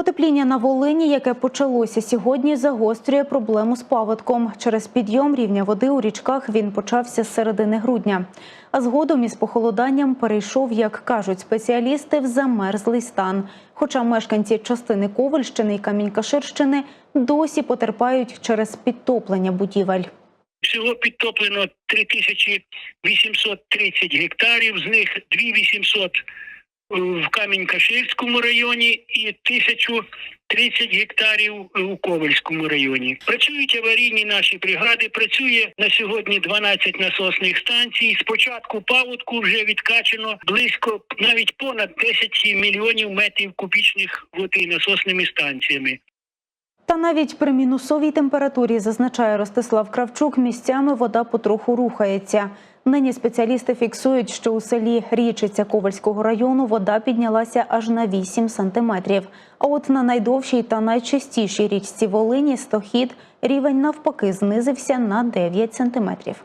Потепління на Волині, яке почалося сьогодні, загострює проблему з паводком. Через підйом рівня води у річках він почався з середини грудня. А згодом із похолоданням перейшов, як кажуть спеціалісти, в замерзлий стан. Хоча мешканці частини Ковальщини і Камінь-Каширщини досі потерпають через підтоплення будівель. Всього підтоплено 3830 гектарів, з них 2800 в Камінь-Каширському районі і 1030 гектарів у Ковальському районі. Працюють аварійні наші бригади. Працює на сьогодні 12 насосних станцій. З початку паводку вже відкачано близько навіть понад 10 мільйонів метрів кубічних води насосними станціями. Та навіть при мінусовій температурі, зазначає Ростислав Кравчук, місцями вода потроху рухається. Нині спеціалісти фіксують, що у селі Річиця Ковальського району вода піднялася аж на 8 сантиметрів. А от на найдовшій та найчастішій річці Волині Стохід рівень навпаки знизився на 9 сантиметрів.